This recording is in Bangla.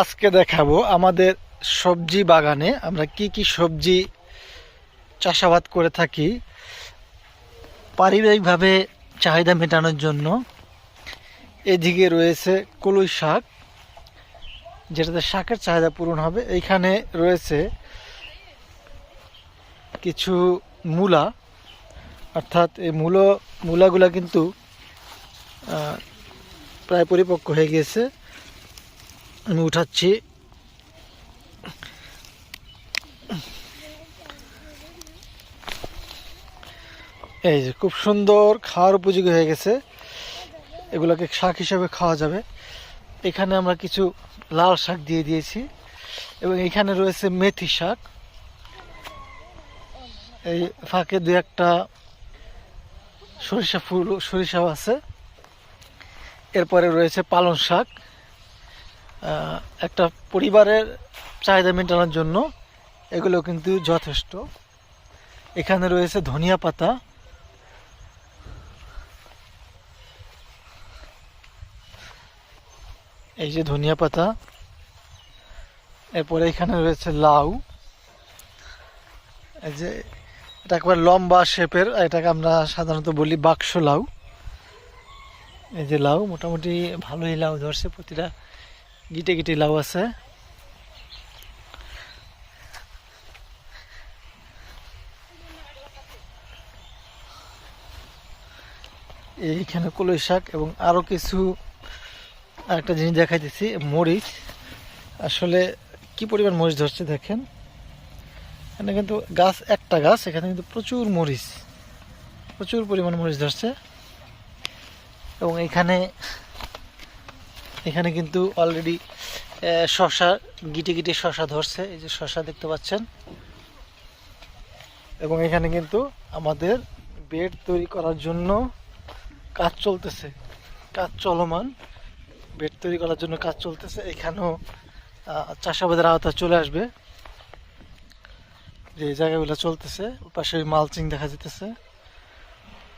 আজকে দেখাবো আমাদের সবজি বাগানে আমরা কি কি সবজি চাষাবাদ করে থাকি পারিবারিকভাবে চাহিদা মেটানোর জন্য। এদিকে রয়েছে কলুই শাক, যেটাতে শাকের চাহিদা পূরণ হবে। এইখানে রয়েছে কিছু মূলা, অর্থাৎ এই মূলো মূলাগুলা কিন্তু প্রায় পরিপক্ক হয়ে গিয়েছে। আমি উঠাচ্ছি। এই যে খুব সুন্দর খাওয়ার উপযোগী হয়ে গেছে। এগুলোকে শাক হিসেবে খাওয়া যাবে। এখানে আমরা কিছু লাল শাক দিয়ে দিয়েছি এবং এখানে রয়েছে মেথি শাক। এই ফাঁকে দু একটা সরিষা ফুল, সরিষাও আছে। এরপরে রয়েছে পালং শাক। একটা পরিবারের চাহিদা মেটানোর জন্য এগুলো কিন্তু যথেষ্ট। এখানে রয়েছে ধনিয়া পাতা। এই যে ধনিয়া পাতা। এরপরে এখানে রয়েছে লাউ। এই যে এটা একবার লম্বা শেপের, এটাকে আমরা সাধারণত বলি বাক্স লাউ। এই যে লাউ, মোটামুটি ভালোই লাউ ধরছে প্রতিটা গিটে গিটে লাউ আছে। এইখানে কলই শাক এবং আরও কিছু আরেকটা জিনিস দেখাইতেছি, মরিচ। আসলে কি পরিমাণ মরিচ ধরছে দেখেন। এখানে কিন্তু গাছ, একটা গাছ, এখানে কিন্তু প্রচুর মরিচ। প্রচুর পরিমাণ মরিচ ধরছে। এবং এখানে এখানে কিন্তু অলরেডি শশা, গিটে গিটে শশা ধরছে, এই যে শশা দেখতে পাচ্ছেন। এবং এখানে কিন্তু আমাদের বেড তৈরি করার জন্য কাজ চলতেছে, কাজ চলমান। বেড তৈরি করার জন্য কাজ চলতেছে, এখানেও চাষাবাদের আওতা চলে আসবে। যে জায়গাগুলো চলতেছে পাশে মালচিং দেখা যেতেছে